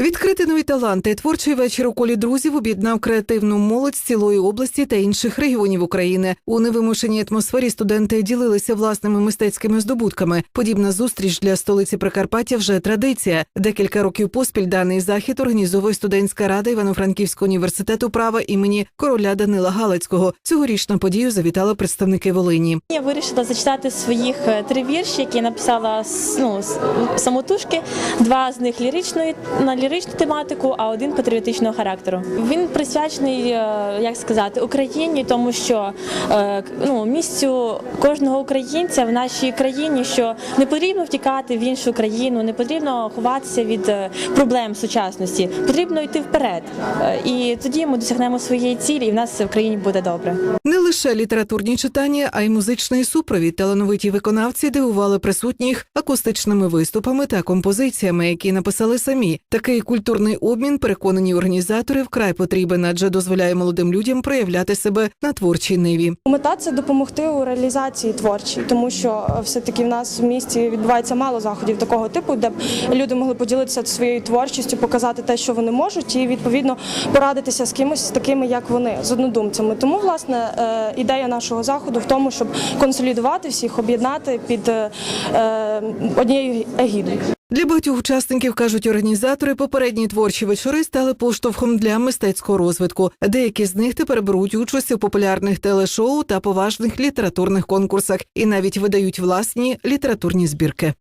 Відкрити нові таланти. Творчий вечір у колі друзів об'єднав креативну молодь з цілої області та інших регіонів України. У невимушеній атмосфері студенти ділилися власними мистецькими здобутками. Подібна зустріч для столиці Прикарпаття вже традиція. Декілька років поспіль даний захід організовує студентська рада Івано-Франківського університету права імені короля Данила Галицького. Цьогоріч на подію завітали представники Волині. Я вирішила зачитати своїх е, три вірші, які написала ну, самотужки. Два з них ліричної на ліричну тематику, а один патріотичного характеру. Він присвячений, е, як сказати, Україні, тому що е, ну, місцю кожного українця в нашій країні, що не потрібно втікати в іншу країну, не потрібно ховатися від е, проблем сучасності. Потрібно йти вперед. І тоді ми досягнемо своєї цілі, і в нас в країні буде добре. Не лише літературні читання, а й музичний супровід. Талановиті виконавці дивували присутніх акустичними виступами та композиціями, які написали самі. Такий культурний обмін, переконані організатори, вкрай потрібен, адже дозволяє молодим людям проявляти себе на творчій ниві. Мета це допомогти у реалізації творчій, тому що е, все-таки в нас в місті відбувається мало заходів такого типу, де б люди могли поділитися своєю творчістю, показати те, що вони можуть, і відповідно порадитися з кимось такими, як вони, з однодумцями. Тому власне е, ідея нашого заходу в тому, щоб консолідувати всіх, об'єднати під е, однією егідою. Для багатьох учасників кажуть організатори, попередні творчі вечори стали поштовхом для мистецького розвитку. Деякі з них тепер беруть участь у популярних телешоу та поважних літературних конкурсах і навіть видають власні літературні збірки.